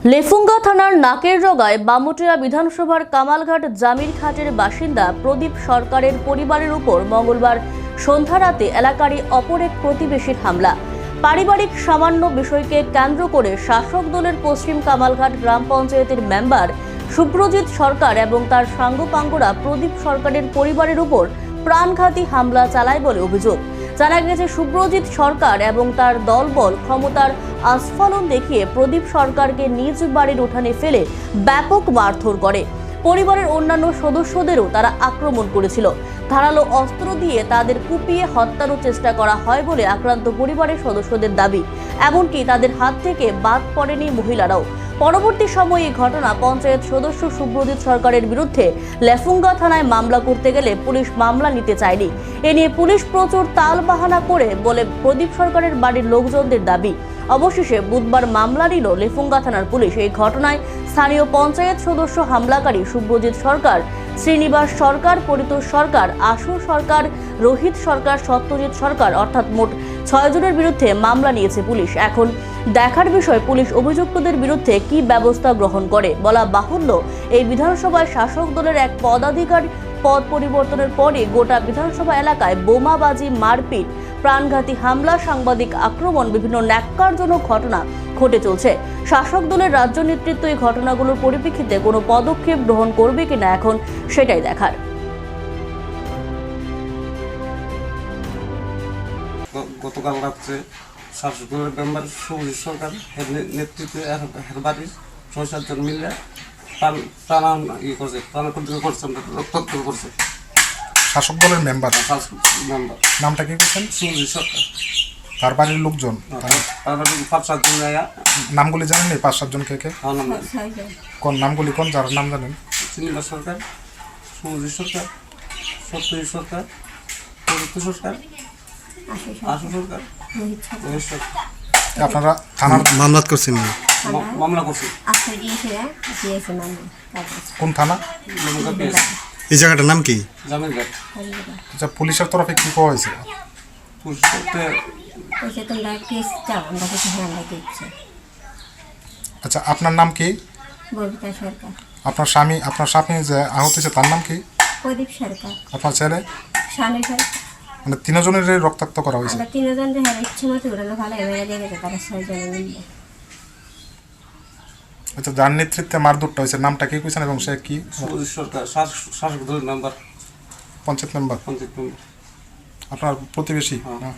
লেফুঙ্গা থানার নাকের রগায় বামুটিয়া বিধানসভার কামালঘাট জামির ঘাটের বাসিন্দা প্রদীপ সরকারের পরিবারের উপর মঙ্গলবার সন্ধ্যা রাতে এলাকারই অপর এক প্রতিবেশীর হামলা। পারিবারিক সামান্য বিষয়কে কেন্দ্র করে শাসক দলের পশ্চিম কামালঘাট গ্রাম পঞ্চায়েতের মেম্বার সুপ্রজিৎ সরকার এবং তার সাঙ্গপাঙ্গরা প্রদীপ সরকারের পরিবারের উপর প্রাণঘাতী হামলা চালায় বলে অভিযোগ। জানা গেছে সুব্রজিৎ সরকার এবং তার দলবল ক্ষমতার আস্ফলন দেখিয়ে প্রদীপ সরকারকে নিজ বাড়ির উঠানে ফেলে ব্যাপক মারধর করে। পরিবারের অন্যান্য সদস্যদেরও তারা আক্রমণ করেছিল। ধারালো অস্ত্র দিয়ে তাদের কুপিয়ে হত্যারও চেষ্টা করা হয় বলে আক্রান্ত পরিবারের সদস্যদের দাবি। এমনকি তাদের হাত থেকে বাদ পড়েনি মহিলারাও। পরবর্তী সময়ে এই ঘটনা, পঞ্চায়েত সদস্য সুব্রজিৎ সরকারের বিরুদ্ধে লেফুঙ্গা থানায় মামলা করতে গেলে পুলিশ মামলা নিতে চায়নি। এ নিয়ে পুলিশ প্রচুর তাল বাহানা করে বলে প্রদীপ সরকারের বাড়ির লোকজনদের দাবি। অবশেষে বুধবার মামলা নিল লেফুঙ্গা থানার পুলিশ। এই ঘটনায় স্থানীয় পঞ্চায়েত সদস্য হামলাকারী সুব্রজিৎ সরকার, শ্রীনিবাস সরকার, পরিতোষ সরকার, আশু সরকার, রোহিত সরকার, সত্যজিৎ সরকার, অর্থাৎ মোট ছয়জনের বিরুদ্ধে মামলা নিয়েছে পুলিশ। এখন দেখার বিষয়, পুলিশ অভিযুক্তদের বিরুদ্ধে কি ব্যবস্থা গ্রহণ করে বলা বাহুল্য। এই বিধানসভায় শাসক দলের এক পদাধিকার পদ পরিবর্তনের পরে গোটা বিধানসভা এলাকায় বোমাবাজি, মারপিট, প্রাণঘাতী হামলা, সাংবাদিক আক্রমণ, বিভিন্ন ন্যাক্কারজনক ঘটনা ঘটে চলছে। শাসক দলের রাজ্য নেতৃত্ব এই ঘটনাগুলোর পরিপ্রেক্ষিতে কোনো পদক্ষেপ গ্রহণ করবে কিনা এখন সেটাই দেখার। গতকাল রাত্রে শাসকদলের মেম্বার সবুজ সরকার এর নেতৃত্বে এর- বাড়ির ছয় সাতজন মিলে প্রাণ ইয়ে করছে প্রাণ প্রতিষ্ঠা করছে রক্তাক্ত করছে। শাসক দলের মেম্বার? শাসক মেম্বার। নামটা কি করছেন সবুজ সরকার। তার বাড়ির লোকজন? পাঁচ সাতজন নামগুলি জানেন এই পাঁচ সাতজন কে? কে কোন নামগুলি কোন? যার নাম জানেন? চিনিবা সরকার সবুজ সরকার সত্যজিৎ সরকার সরকার আশু সরকার। আপনারা থানার মামলাত করছেন মামলা করছি। আজকে মামলা। কোন থানা? এই জায়গাটার নাম কি? আচ্ছা পুলিশের তরফে কি কোয়া হয়েছে? দিচ্ছি আচ্ছা আপনার নাম কি? আপনার স্বামী আপনার স্বামী যে আহত হয়েছে তার নাম কি? প্রদীপ সরকার। আপনার ছেলে? স্বামী সরকার। মানে তিনজনের রক্তাক্ত করা হয়েছে? আমরা তিনজন যে হ্যাঁ ইচ্ছে মতো উড়ানো ভালো মেরে দিয়ে তারা ছয়জনে মিললে আচ্ছা যার নেতৃত্বে মারধরটা হয়েছে নামটা কি কইছেন এবং সে কি? সরকার শাসক দলের মেম্বার পঞ্চায়েত মেম্বার পঞ্চায়েত আপনার প্রতিবেশী? হ্যাঁ। হ্যাঁ।